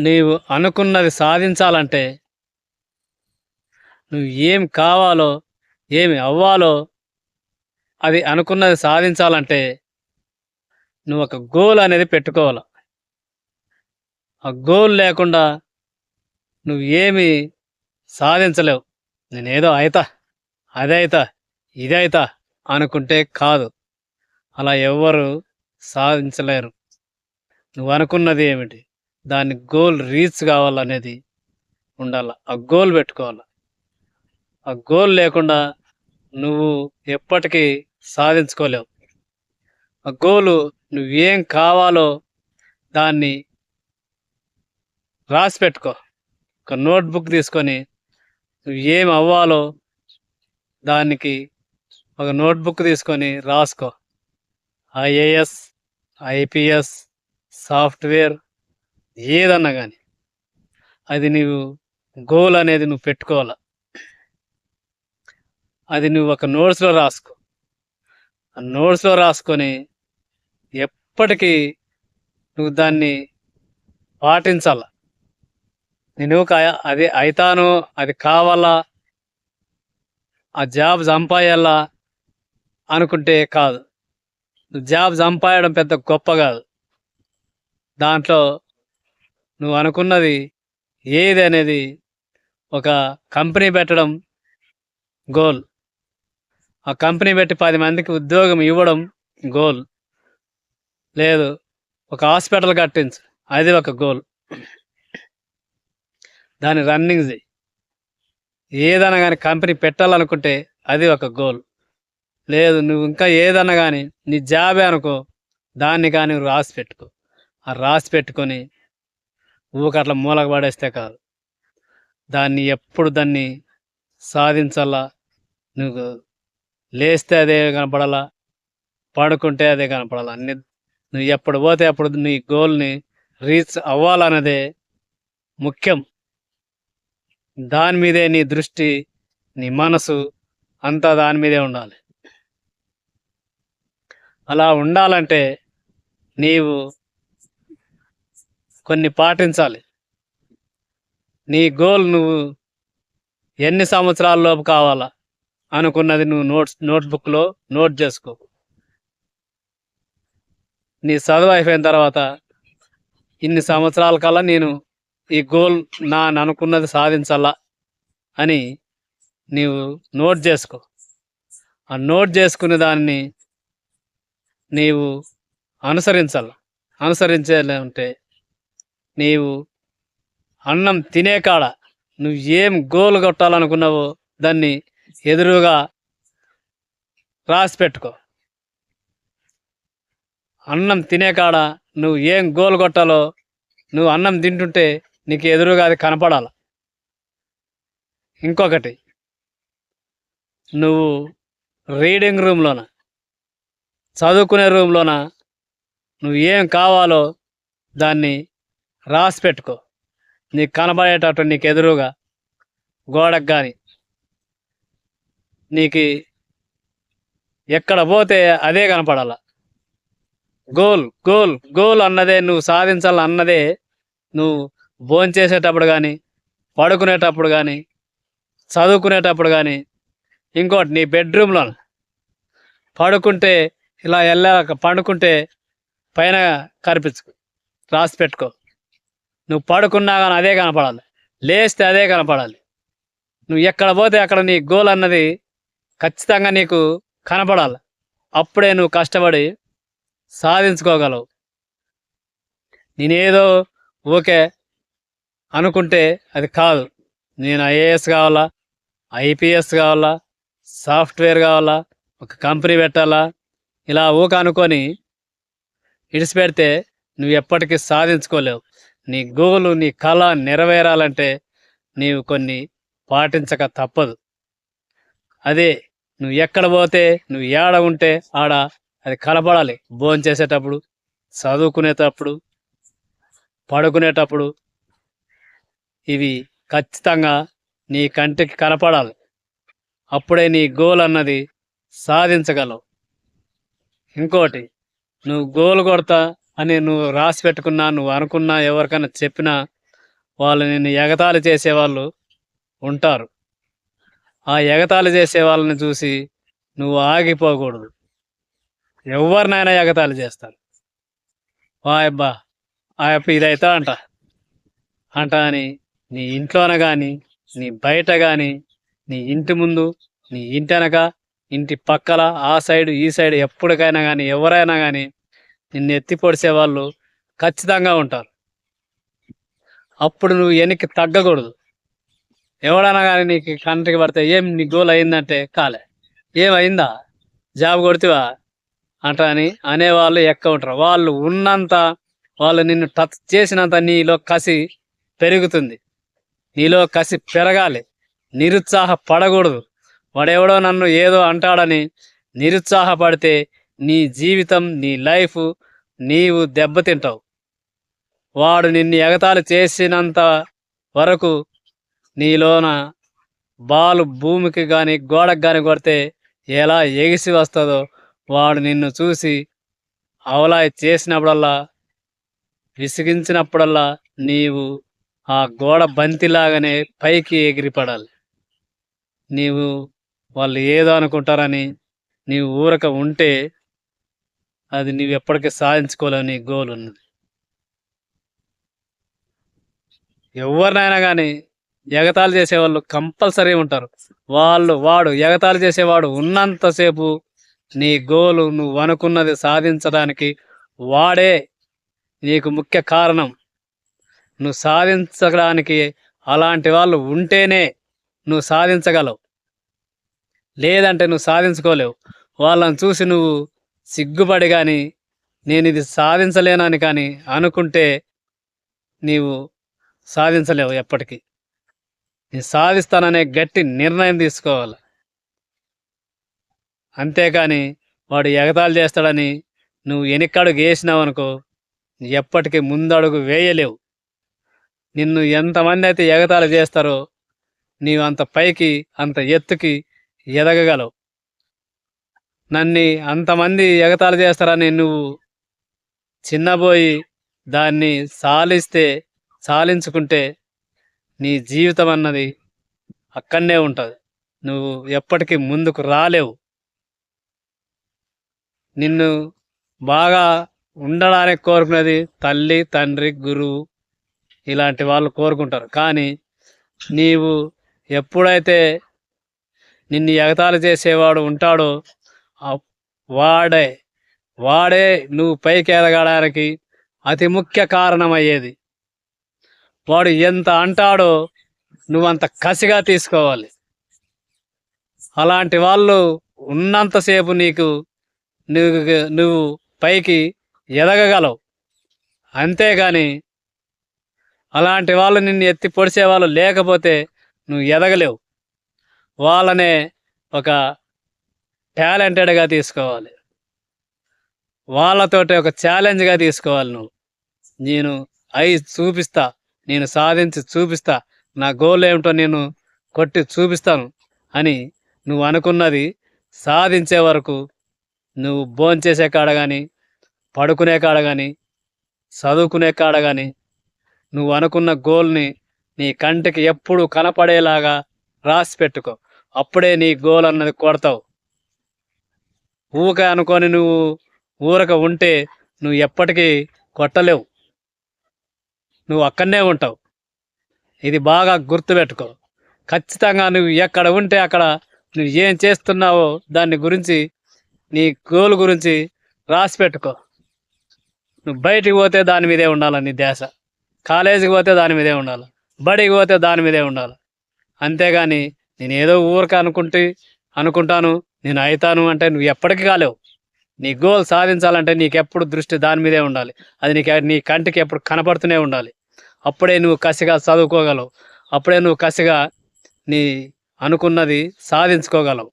నీవు అనుకున్నది సాధించాలంటే నువ్వు ఏం కావాలో ఏమి అవ్వాలో అది అనుకున్నది సాధించాలంటే నువ్వు ఒక గోల్ అనేది పెట్టుకోవాలి. ఆ గోల్ లేకుండా నువ్వు ఏమి సాధించలేవు. నేనేదో అయితా అదైతా ఇదైతా అనుకుంటే కాదు. అలా ఎవ్వరు సాధించలేరు. నువ్వు అనుకున్నది ఏమిటి? దాని గోల్ రీచ్ కావాలనేది ఉండాలి. ఆ గోల్ పెట్టుకోవాలి. ఆ గోల్ లేకుండా నువ్వు ఎప్పటికీ సాధించుకోలేవు. ఆ గోలు నువ్వేం కావాలో దాన్ని రాసి పెట్టుకో. ఒక నోట్బుక్ తీసుకొని నువ్వు ఏం అవ్వాలో దానికి ఒక నోట్బుక్ తీసుకొని రాసుకో. ఐఏఎస్ ఐపిఎస్ సాఫ్ట్వేర్ ఏదన్నా కానీ అది నువ్వు గోల్ అనేది నువ్వు పెట్టుకోవాలి. అది నువ్వు ఒక నోట్స్లో రాసుకో. ఆ నోట్స్లో రాసుకొని ఎప్పటికీ నువ్వు దాన్ని పాటించాల. నేను అది అయితాను అది కావాలా ఆ జాబ్ సంపాయాలా అనుకుంటే కాదు. జాబ్ సంపాయడం పెద్ద గొప్ప కాదు. దాంట్లో నువ్వు అనుకున్నది ఏది అనేది ఒక కంపెనీ పెట్టడం గోల్. ఆ కంపెనీ పెట్టి పది మందికి ఉద్యోగం ఇవ్వడం గోల్. లేదు ఒక హాస్పిటల్ కట్టించు. అది ఒక గోల్. దాని రన్నింగ్ చేయి ఏదైనా కానీ కంపెనీ పెట్టాలనుకుంటే అది ఒక గోల్. లేదు నువ్వు ఇంకా ఏదన్నా కానీ నీ జాబే అనుకో దాన్ని కానీ రాసి పెట్టుకో. ఆ రాసి పెట్టుకొని ఊకట్ల మూలకు పడేస్తే కాదు. దాన్ని ఎప్పుడు దాన్ని సాధించాలా? నువ్వు లేస్తే అదే కనపడాలా? పడుకుంటే అదే కనపడాలా? అన్ని నువ్వు ఎప్పుడు పోతే అప్పుడు నీ గోల్ని రీచ్ అవ్వాలన్నదే ముఖ్యం. దాని మీదే నీ దృష్టి నీ మనసు అంతా దాని మీదే ఉండాలి. అలా ఉండాలంటే నీవు కొన్ని పాటించాలి. నీ గోల్ నువ్వు ఎన్ని సంవత్సరాల్లోపు కావాలా? అనుకున్నది నువ్వు నోట్స్ నోట్బుక్లో నోట్ చేసుకో. నీ చదువు అయిపోయిన తర్వాత ఇన్ని సంవత్సరాల కల్లా నేను ఈ గోల్ నా అనుకున్నది సాధించాలా అని నీవు నోట్ చేసుకో. ఆ నోట్ చేసుకునే దాన్ని నీవు అనుసరించాలి. అనుసరించాలంటే నీవు అన్నం తినే కాడ నువ్వు ఏం గోలు కొట్టాలనుకున్నావో దాన్ని ఎదురుగా రాసి పెట్టుకో అన్నం తినే కాడ నువ్వు ఏం గోల్ కొట్టాలో నువ్వు అన్నం తింటుంటే నీకు ఎదురుగా అది కనపడాల. ఇంకొకటి నువ్వు రీడింగ్ రూమ్లోన? చదువుకునే రూమ్లోన? నువ్వు ఏం కావాలో దాన్ని రాసి పెట్టుకో నీకు కనబడేటట్టు నీకు ఎదురుగా గోడకు కానీ నీకు ఎక్కడ పోతే అదే కనపడాల. గోల్ గోల్ గోల్ అన్నదే నువ్వు సాధించాలి అన్నదే నువ్వు భోంచేసేటప్పుడు కానీ పడుకునేటప్పుడు కానీ చదువుకునేటప్పుడు కానీ ఇంకోటి నీ బెడ్రూమ్లో పడుకుంటే ఇలా వెళ్ళాక పండుకుంటే పైన కనిపించుకో రాసి పెట్టుకో నువ్వు పడుకున్నా కానీ అదే కనపడాలి. లేస్తే అదే కనపడాలి. నువ్వు ఎక్కడ పోతే అక్కడ నీ గోల్ అన్నది ఖచ్చితంగా నీకు కనపడాలి. అప్పుడే నువ్వు కష్టపడి సాధించుకోగలవు. నేనేదో ఓకే అనుకుంటే అది కాదు. నేను ఐఏఎస్ కావాలా ఐపీఎస్ కావాలా సాఫ్ట్వేర్ కావాలా ఒక కంపెనీ పెట్టాలా ఇలా ఊక అనుకొని ఇడిచిపెడితే నువ్వు ఎప్పటికీ సాధించుకోలేవు. నీ గోలు నీ కళ నెరవేరాలంటే నీవు కొన్ని పాటించక తప్పదు. అదే నువ్వు ఎక్కడ పోతే నువ్వు ఏడ ఉంటే ఆడ అది కనపడాలి భోంచేసేటప్పుడు చదువుకునేటప్పుడు పడుకునేటప్పుడు ఇవి ఖచ్చితంగా నీ కంటికి కనపడాలి. అప్పుడే నీ గోల్ అన్నది సాధించగలవు. ఇంకోటి నువ్వు గోల్ కొడతా అని నువ్వు రాసి పెట్టుకున్నా నువ్వు అనుకున్నా ఎవరికైనా చెప్పినా వాళ్ళు నిన్ను ఎగతాళి చేసేవాళ్ళు ఉంటారు. ఆ ఎగతాళి చేసే వాళ్ళని చూసి నువ్వు ఆగిపోకూడదు. ఎవరినైనా ఎగతాళి చేస్తారు. వాయబ్బా ఆ యప్ప ఇదైతా అంట. అంట అని నీ ఇంట్లోన కానీ నీ బయట కానీ నీ ఇంటి ముందు నీ ఇంటి వెనక ఇంటి పక్కల ఆ సైడ్ ఈ సైడ్ ఎప్పటికైనా కానీ ఎవరైనా కానీ నిన్ను ఎత్తి పొడిసే వాళ్ళు ఖచ్చితంగా ఉంటారు. అప్పుడు నువ్వు వెనక్కి తగ్గకూడదు. ఎవడన్నా కానీ నీకు కంట్రీకి పడితే ఏం నీ గోల్ అయిందంటే కాలే. ఏమైందా? జాబ్ కొడితేవా? అంట అని అనేవాళ్ళు ఎక్క ఉంటారు. వాళ్ళు ఉన్నంత వాళ్ళు నిన్ను టచ్ చేసినంత నీలో కసి పెరుగుతుంది. నీలో కసి పెరగాలి. నిరుత్సాహ పడకూడదు వాడెవడో నన్ను ఏదో అంటాడని నిరుత్సాహపడితే నీ జీవితం నీ లైఫ్ నీవు దెబ్బతింటావు వాడు నిన్ను ఎగతాళి చేసినంత వరకు నీలోన బాలు భూమికి కానీ గోడకు కానీ కొడితే ఎలా ఎగిసి వస్తుందో వాడు నిన్ను చూసి అవలాయి చేసినప్పుడల్లా విసిగించినప్పుడల్లా నీవు ఆ గోడ బంతిలాగానే పైకి ఎగిరిపడాలి. నీవు వాళ్ళు ఏదో అనుకుంటారని నీవు ఊరక ఉంటే అది నీవు ఎప్పటికీ సాధించుకోలేని గోల్ ఉన్నది. ఎవరినైనా కానీ ఎగతాళి చేసేవాళ్ళు కంపల్సరీ ఉంటారు. వాళ్ళు వాడు ఎగతాళి చేసేవాడు ఉన్నంతసేపు నీ గోలు నువ్వు అనుకున్నది సాధించడానికి వాడే నీకు ముఖ్య కారణం. నువ్వు సాధించడానికి అలాంటి వాళ్ళు ఉంటేనే నువ్వు సాధించగలవు. లేదంటే నువ్వు సాధించుకోలేవు. వాళ్ళని చూసి నువ్వు సిగ్గుపడి కానీ నేను ఇది సాధించలేనని కానీ అనుకుంటే నీవు సాధించలేవు ఎప్పటికీ. నేను సాధిస్తాననే గట్టి నిర్ణయం తీసుకోవాలి. అంతేకాని వాడు ఎగతాళి చేస్తాడని నువ్వు వెనక్కడుగు వేసినావు అనుకో ఎప్పటికీ ముందడుగు వేయలేవు. నిన్ను ఎంతమంది అయితే ఎగతాళి చేస్తారో నీవు అంత పైకి అంత ఎత్తుకి ఎదగగలవు. నన్ను అంతమంది ఎగతాళి చేస్తారని నువ్వు చిన్నబోయి దాన్ని సాలిస్తే సాలించుకుంటే నీ జీవితం అన్నది అక్కడనే ఉంటుంది. నువ్వు ఎప్పటికీ ముందుకు రాలేవు. నిన్ను బాగా ఉండడానికి కోరుకునేది తల్లి తండ్రి గురువు ఇలాంటి వాళ్ళు కోరుకుంటారు. కానీ నీవు ఎప్పుడైతే నిన్ను ఎగతాళి చేసేవాడు ఉంటాడో వాడే వాడే నువ్వు పైకి ఎదగడానికి అతి ముఖ్య కారణమయ్యేది. వాడు ఎంత అంటాడో నువ్వంత కసిగా తీసుకోవాలి. అలాంటి వాళ్ళు ఉన్నంతసేపు నీకు నువ్వు నువ్వు పైకి ఎదగగలవు. అంతేగాని అలాంటి వాళ్ళు నిన్ను ఎత్తి పొడిచే వాళ్ళు లేకపోతే నువ్వు ఎదగలేవు. వాళ్ళనే ఒక టాలెంటెడ్గా తీసుకోవాలి. వాళ్ళతోటి ఒక ఛాలెంజ్గా తీసుకోవాలి నువ్వు. నేను అయి చూపిస్తా నేను సాధించి చూపిస్తా నా గోల్ ఏమిటో నేను కొట్టి చూపిస్తాను అని నువ్వు అనుకున్నది సాధించే వరకు నువ్వు భోంచేసే కాడ కానీ పడుకునే కాడ కానీ చదువుకునే కాడ కానీ నువ్వు అనుకున్న గోల్ని నీ కంటికి ఎప్పుడు కనపడేలాగా రాసి పెట్టుకో. అప్పుడే నీ గోల్ అన్నది కొడతావు. ఊక అనుకొని నువ్వు ఊరక ఉంటే నువ్వు ఎప్పటికీ కొట్టలేవు. నువ్వు అక్కడనే ఉంటావు. ఇది బాగా గుర్తుపెట్టుకో. ఖచ్చితంగా నువ్వు ఎక్కడ ఉంటే అక్కడ నువ్వు ఏం చేస్తున్నావో దాని గురించి నీ గోల్ గురించి రాసి పెట్టుకో. నువ్వు బయటికి పోతే దాని మీదే ఉండాలి నీ ధ్యాస. కాలేజీకి పోతే దాని మీదే ఉండాలి. బడికి పోతే దాని మీదే ఉండాలి. అంతేగాని నేను ఏదో ఊరక అనుకుంటే అనుకుంటాను నేను అవుతాను అంటే నువ్వు ఎప్పటికీ కాలేవు. నీ గోల్ సాధించాలంటే నీకెప్పుడు దృష్టి దాని మీదే ఉండాలి. అది నీకు నీ కంటికి ఎప్పుడు కనపడుతూనే ఉండాలి. అప్పుడే నువ్వు కసిగా చదువుకోగలవు. అప్పుడే నువ్వు కసిగా నీ అనుకున్నది సాధించుకోగలవు.